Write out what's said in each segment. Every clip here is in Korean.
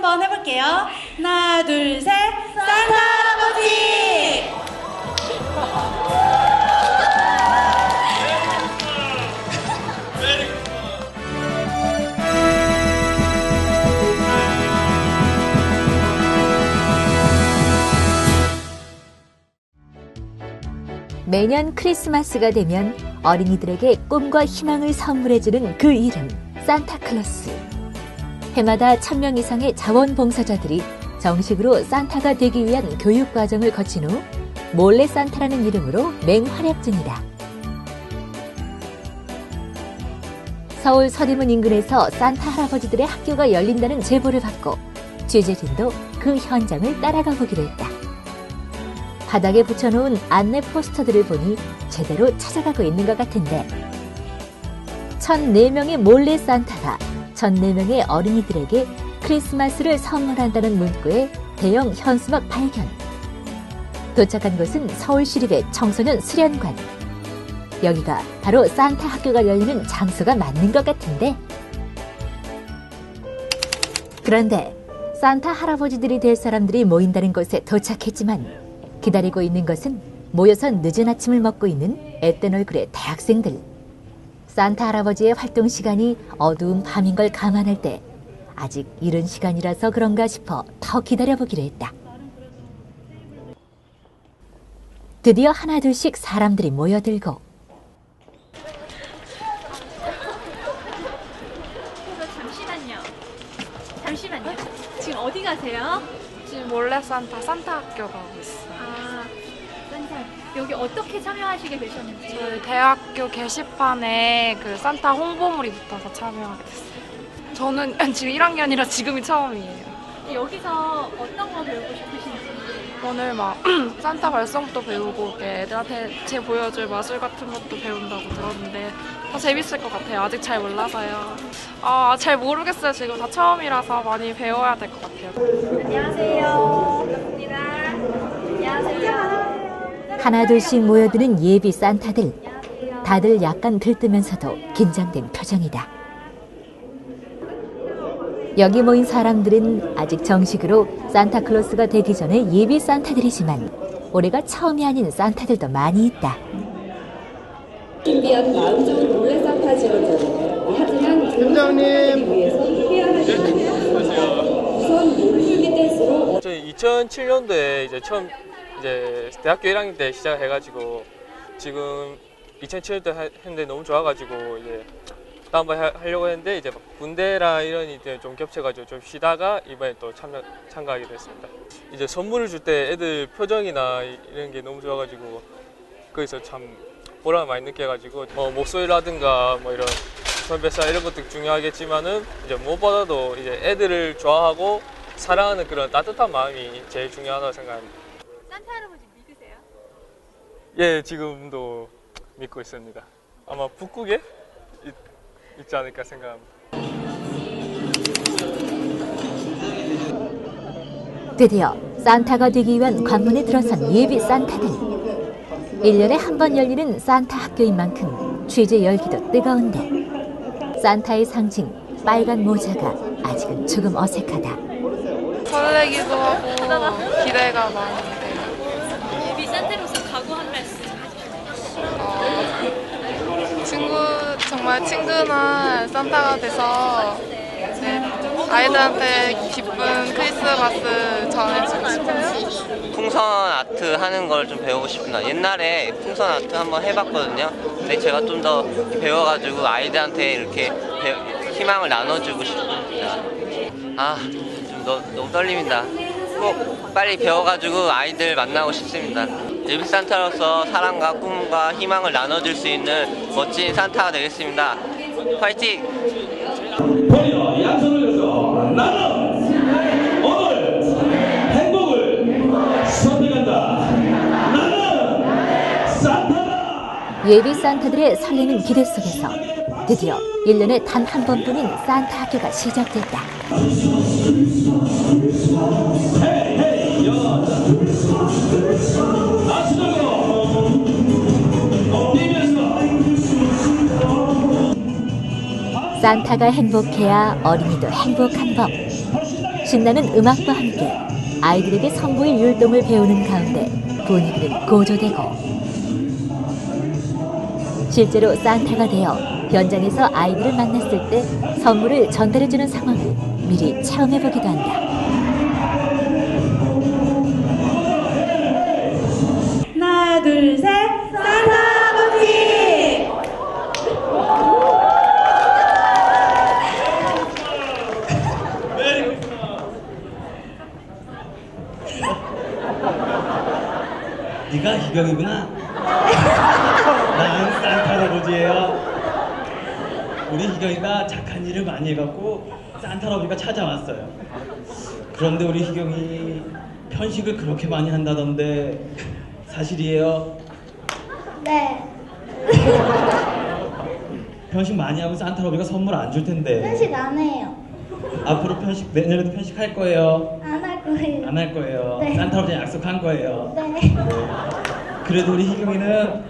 한번 해볼게요. 하나, 둘, 셋. 산타 할아버지! 매년 크리스마스가 되면 어린이들에게 꿈과 희망을 선물해주는 그 이름, 산타클로스. 해마다 천명 이상의 자원봉사자들이 정식으로 산타가 되기 위한 교육 과정을 거친 후 몰래 산타라는 이름으로 맹활약 중이다. 서울 서대문 인근에서 산타 할아버지들의 학교가 열린다는 제보를 받고 취재진도 그 현장을 따라가 보기로 했다. 바닥에 붙여놓은 안내 포스터들을 보니 제대로 찾아가고 있는 것 같은데 1004명의 몰래 산타가 1004명의 어린이들에게 크리스마스를 선물한다는 문구의 대형 현수막 발견. 도착한 곳은 서울시립의 청소년 수련관. 여기가 바로 산타 학교가 열리는 장소가 맞는 것 같은데. 그런데 산타 할아버지들이 될 사람들이 모인다는 곳에 도착했지만 기다리고 있는 것은 모여서 늦은 아침을 먹고 있는 앳된 얼굴의 대학생들. 산타 할아버지의 활동 시간이 어두운 밤인 걸 감안할 때 아직 이른 시간이라서 그런가 싶어 더 기다려보기로 했다. 드디어 하나둘씩 사람들이 모여들고 잠시만요. 잠시만요. 지금 어디 가세요? 지금 몰래 산타 산타 학교 가고 있어요. 아. 여기 어떻게 참여하시게 되셨는지. 저희 대학교 게시판에 그 산타 홍보물이 붙어서 참여하게 됐어요. 저는 지금 1학년이라 지금이 처음이에요. 여기서 어떤 거 배우고 싶으신지. 오늘 막 산타 발성도 배우고 애들한테 제 보여줄 마술 같은 것도 배운다고 들었는데 더 재밌을 것 같아요. 아직 잘 몰라서요. 아, 잘 모르겠어요. 지금 다 처음이라서 많이 배워야 될 것 같아요. 안녕하세요. 반갑습니다. 안녕 하나둘씩 모여드는 예비 산타들. 다들 약간 들뜨면서도 긴장된 표정이다. 여기 모인 사람들은 아직 정식으로 산타클로스가 되기 전에 예비 산타들이지만 올해가 처음이 아닌 산타들도 많이 있다. 준비한 마음 좋은 몰래 산타지로는 하지만 팀장님. 위해서 해야 할 일은 우선 물풀기 댄스로 저희 2007년도에 이제 처음 이제 대학교 1학년 때 시작해가지고 지금 2007년도 했는데 너무 좋아가지고 이제 다음번 에 하려고 했는데 이제 막 군대랑 이런 일이 좀 겹쳐가지고 좀 쉬다가 이번에 또 참여 참가하게 됐습니다. 이제 선물을 줄 때 애들 표정이나 이- 이런 게 너무 좋아가지고 거기서 참 보람을 많이 느껴가지고 뭐 목소리라든가 뭐 이런 선배사 이런 것도 중요하겠지만은 이제 무엇보다도 이제 애들을 좋아하고 사랑하는 그런 따뜻한 마음이 제일 중요하다고 생각합니다. 산타 할아버지 믿으세요? 예, 지금도 믿고 있습니다. 아마 북극에 있, 있지 않을까 생각합니다. 드디어 산타가 되기 위한 관문에 들어선 예비 산타들. 1년에 한 번 열리는 산타 학교인 만큼 취재 열기도 뜨거운데 산타의 상징 빨간 모자가 아직은 조금 어색하다. 설레기도 하고 기대가 많이 돼요. 예비 산타로서 각오 한 말씀. 친구 정말 친근한 산타가 돼서 네, 아이들한테 기쁜 크리스마스 전해주고 싶어요. 풍선 아트 하는 걸 좀 배우고 싶습니다. 옛날에 풍선 아트 한번 해봤거든요. 근데 제가 좀 더 배워가지고 아이들한테 이렇게 배- 희망을 나눠주고 싶습니다. 아, 좀 너, 너무 떨립니다. 꼭 빨리 배워가지고 아이들 만나고 싶습니다. 예비 산타로서 사랑과 꿈과 희망을 나눠줄 수 있는 멋진 산타가 되겠습니다. 화이팅! 버려 약속을 해서 나는 오늘 행복을 선택한다. 나는 산타다. 예비 산타들의 설레는 기대 속에서 드디어 1년에 단 한 번뿐인 산타 학교가 시작됐다. 산타가 행복해야 어린이도 행복한 법. 신나는 음악과 함께 아이들에게 선보일 율동을 배우는 가운데 분위기는 고조되고 실제로 산타가 되어 현장에서 아이들을 만났을 때 선물을 전달해주는 상황을 미리 체험해보기도 한다. 네가 희경이구나. 난 산타 할아버지예요. 우리 희경이가 착한 일을 많이 해갖고 산타 할아버지가 찾아왔어요. 그런데 우리 희경이 편식을 그렇게 많이 한다던데 사실이에요? 네, 편식 많이 하면 산타 할아버지가 선물 안 줄 텐데. 편식 안 해요. 앞으로 편식 내년에도 편식할 거예요. 안할 거예요. 안할 거예요. 네. 산타 할아버지 약속한 거예요. 네. 그래도 우리 희경이는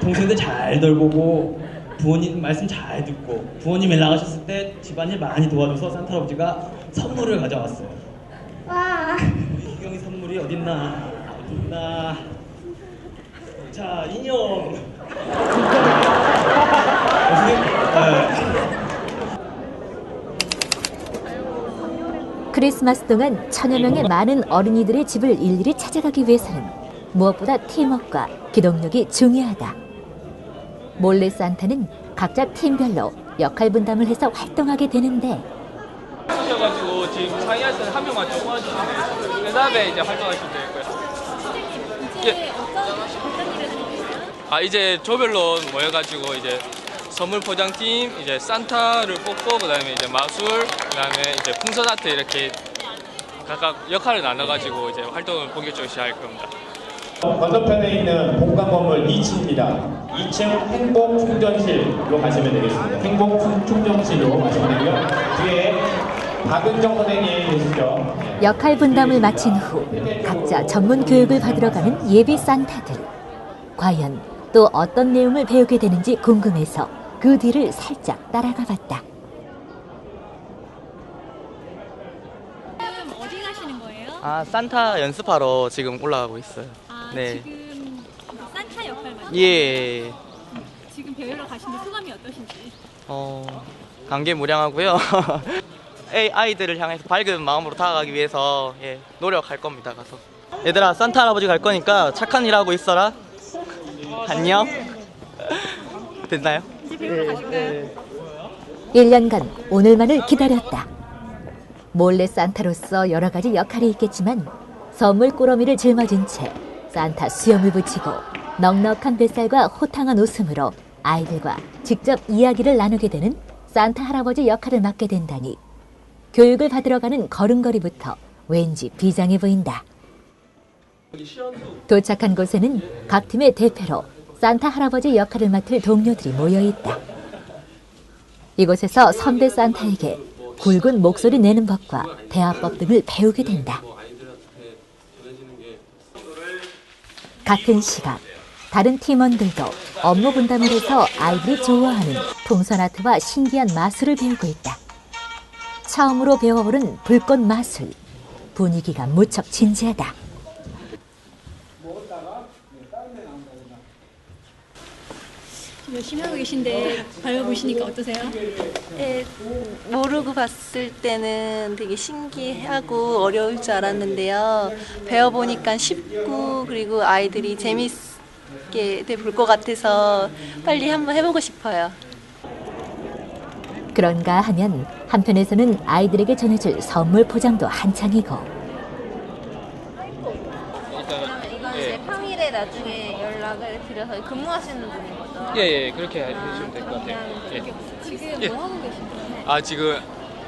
동생들 잘 돌보고 부모님 말씀 잘 듣고 부모님 일 나가셨을 때 집안일 많이 도와줘서 산타 할아버지가 선물을 가져왔어요. 와, 우리 희경이 선물이 어딨나? 어딨나? 자 인형. 어떻게? 네. 크리스마스 동안 천여 명의 많은 어린이들의 집을 일일이 찾아가기 위해서는 무엇보다 팀워크와 기동력이 중요하다. 몰래 산타는 각자 팀별로 역할 분담을 해서 활동하게 되는데 오셔가지고 지금 상의하시는 한 명만 좀 도와주시면 되겠습니다. 그 다음에 이제 활동하시면 될 거예요. 예. 아 이제 조별로 모여가지고 이제 선물 포장팀, 이제 산타를 뽑고 그다음에 이제 마술, 그다음에 이제 풍선 아트 이렇게 각각 역할을 나눠가지고 이제 활동을 본격적으로 시작할 겁니다. 건너편에 있는 본관 건물 2층입니다. 2층 행복 충전실로 가시면 되겠습니다. 행복 충- 충전실로 가시면 되고요. 뒤에 박은정 선생님 계시죠? 네. 역할 분담을 마친 후 각자 전문 교육을 받으러 가는 예비 산타들. 과연 또 어떤 내용을 배우게 되는지 궁금해서 그 뒤를 살짝 따라가 봤다. 지금 어디 가시는 거예요? 아 산타 연습하러 지금 올라가고 있어요. 아, 네. 지금 산타 역할 맡는 예. 지금 배우러 가시는데 소감이 어떠신지? 어 감개무량하고요. 애- 아이들을 향해서 밝은 마음으로 다가가기 위해서 예, 노력할 겁니다. 가서. 얘들아 산타 할아버지 갈 거니까 착한 일 하고 있어라. 안녕. 됐나요? 이제 배우러 가실까요? 1년간 오늘만을 기다렸다. 몰래 산타로서 여러 가지 역할이 있겠지만 선물 꾸러미를 짊어진 채 산타 수염을 붙이고 넉넉한 뱃살과 호탕한 웃음으로 아이들과 직접 이야기를 나누게 되는 산타 할아버지 역할을 맡게 된다니 교육을 받으러 가는 걸음걸이부터 왠지 비장해 보인다. 도착한 곳에는 각 팀의 대표로 산타 할아버지 역할을 맡을 동료들이 모여 있다. 이곳에서 선배 산타에게 굵은 목소리 내는 법과 대화법 등을 배우게 된다. 같은 시각 다른 팀원들도 업무 분담을 해서 아이들이 좋아하는 풍선 아트와 신기한 마술을 배우고 있다. 처음으로 배워보는 불꽃 마술. 분위기가 무척 진지하다. 열심히 하고 계신데 배워보시니까 어떠세요? 예, 모르고 봤을 때는 되게 신기하고 어려울 줄 알았는데요. 배워보니까 쉽고 그리고 아이들이 재밌게 볼 것 같아서 빨리 한번 해보고 싶어요. 그런가 하면 한편에서는 아이들에게 전해줄 선물 포장도 한창이고 일단 예, 평일에 나중에 연락을 드려서 근무하시는 거죠? 예, 예 그렇게 해주시면 될 것 같아요. 예. 지금 예. 뭐 하고 계신가요? 아 지금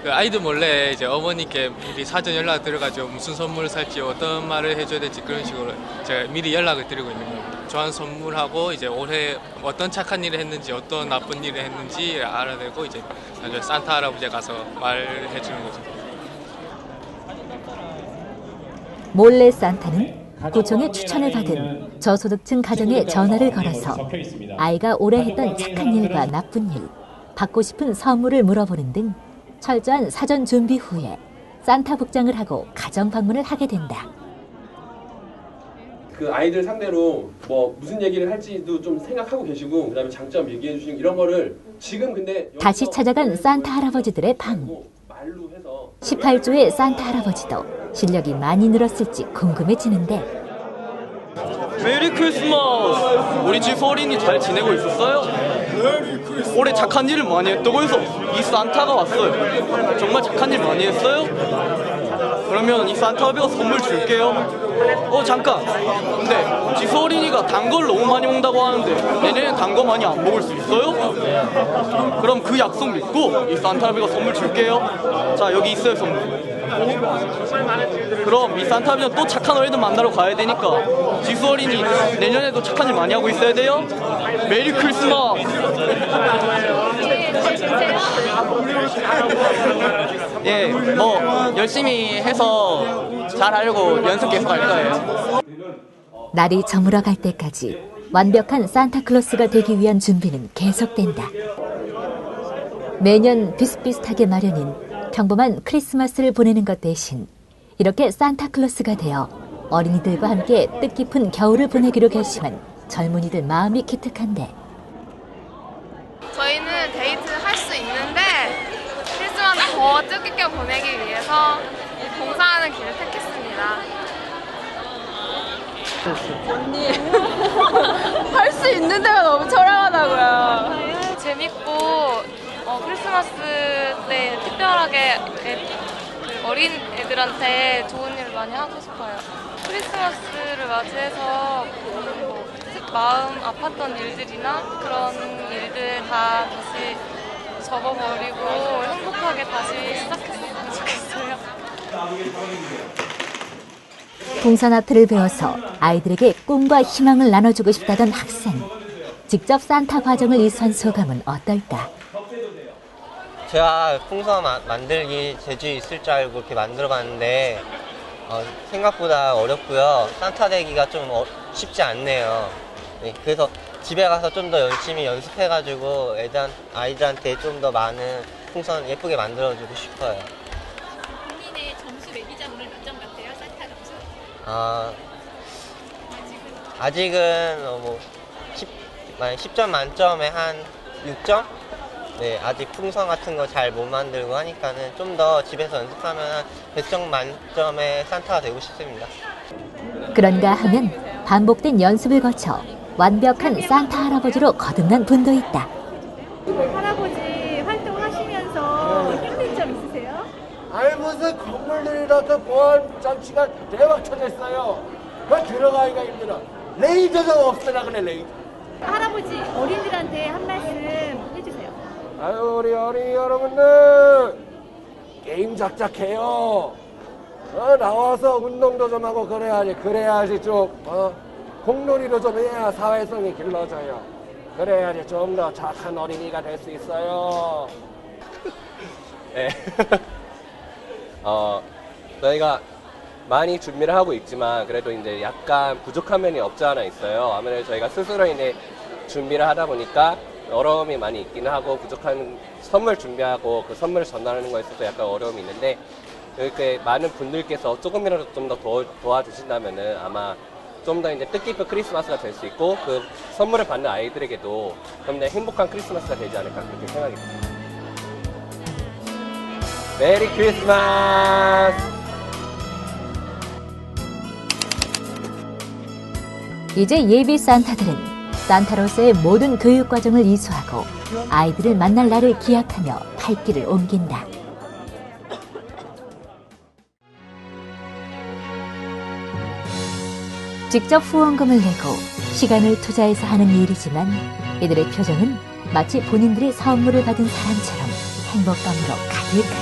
그 아이들 몰래 이제 어머니께 미리 사전 연락 드려가지고 무슨 선물을 살지 어떤 말을 해줘야 될지 그런 식으로 제가 미리 연락을 드리고 있는 겁니다. 좋아하는 선물하고 이제 올해 어떤 착한 일을 했는지 어떤 나쁜 일을 했는지 알아내고 이제 나중에 산타 할아버지에 가서 말해 주는 거죠. 몰래 산타는 구청의 추천을 받은 저소득층 가정에 전화를 걸어서 아이가 올해 했던 착한 일과 나쁜 일, 받고 싶은 선물을 물어보는 등 철저한 사전 준비 후에 산타 복장을 하고 가정 방문을 하게 된다. 그 아이들 상대로 뭐 무슨 얘기를 할지도 좀 생각하고 계시고 그다음에 장점 얘기해 주시는 이런 거를 지금 근데 다시 찾아간 산타 할아버지들의 방. 18조의 산타 할아버지도 실력이 많이 늘었을지 궁금해지는데 메리 크리스마스! 우리 집 어린이 잘 지내고 있었어요? 올해 착한 일을 많이 했다고 해서 이 산타가 왔어요. 정말 착한 일 많이 했어요? 그러면 이 산타 아비가 선물 줄게요. 어 잠깐. 근데 지수 어린이가 단 걸 너무 많이 먹는다고 하는데 내년엔 단 거 많이 안 먹을 수 있어요? 그럼 그 약속 믿고 이 산타 아비가 선물 줄게요. 자 여기 있어요 선물. 그럼 이 산타 아비는 또 착한 어린이들 만나러 가야 되니까 지수 어린이 내년에도 착한 일 많이 하고 있어야 돼요. 메리 크리스마스. 예, 뭐 열심히 해서 잘 하려고 연습 계속 할 거예요. 날이 저물어 갈 때까지 완벽한 산타클로스가 되기 위한 준비는 계속된다. 매년 비슷비슷하게 마련인 평범한 크리스마스를 보내는 것 대신 이렇게 산타클로스가 되어 어린이들과 함께 뜻깊은 겨울을 보내기로 결심한 젊은이들 마음이 기특한데 저희는 데이트 할 수 있는데 크리스마스 더 뜻깊게 보내기 위해서 봉사하는 길을 택했습니다. 언니 할 수 있는 데가 너무 초라하다고요. 재밌고 어, 크리스마스 때 특별하게 애- 그 어린 애들한테 좋은 일을 많이 하고 싶어요. 크리스마스를 맞이해서 마음 아팠던 일들이나 그런 일들 다 다시 접어버리고 행복하게 다시 시작했으면 좋겠어요. 풍선아트를 배워서 아이들에게 꿈과 희망을 나눠주고 싶다던 학생. 직접 산타 과정을 이수한 소감은 어떨까? 제가 풍선 마- 만들기 재주 있을 줄 알고 이렇게 만들어 봤는데 어, 생각보다 어렵고요. 산타 되기가 좀 어- 쉽지 않네요. 네, 그래서 집에 가서 좀 더 열심히 연습해가지고 애들 아이들한테 좀 더 많은 풍선 예쁘게 만들어주고 싶어요. 본인의 점수 매기자 오늘 몇 점 같아요? 산타 점수? 아, 아직은 어, 뭐 10, 만약 10점 만점에 한 6점? 네, 아직 풍선 같은 거 잘 못 만들고 하니까는 좀 더 집에서 연습하면 한 100점 만점의 산타가 되고 싶습니다. 그런가 하면 반복된 연습을 거쳐 완벽한 산타 할아버지로 거듭난 분도 있다. 할아버지 활동하시면서 힘든 점 있으세요? 아니 무슨 건물들이라도 보안 장치가 대박 쳐졌어요. 그 들어가기가 힘들어. 레이저가 없으라 그래 레이저. 할아버지 어린이들한테 한 말씀 해주세요. 아유 우리 어린이 여러분들 게임 작작해요. 어, 나와서 운동도 좀 하고 그래야지 그래야지 좀 어, 공놀이도 좀 해야 사회성이 길러져요. 그래야지 좀 더 착한 어린이가 될 수 있어요. 네. 어, 저희가 많이 준비를 하고 있지만 그래도 이제 약간 부족한 면이 없지 않아 있어요. 아무래도 저희가 스스로 이제 준비를 하다 보니까 어려움이 많이 있기는 하고 부족한 선물 준비하고 그 선물을 전달하는 거에 있어서 약간 어려움이 있는데 이렇게 많은 분들께서 조금이라도 좀 더 도와주신다면은 아마 좀 더 이제 뜻깊은 크리스마스가 될 수 있고 그 선물을 받는 아이들에게도 좀 더 행복한 크리스마스가 되지 않을까 그렇게 생각이 듭니다. 메리 크리스마스! 이제 예비 산타들은 산타로서의 모든 교육 과정을 이수하고 아이들을 만날 날을 기약하며 발길을 옮긴다. 직접 후원금을 내고 시간을 투자해서 하는 일이지만 이들의 표정은 마치 본인들이 선물을 받은 사람처럼 행복감으로 가득하다.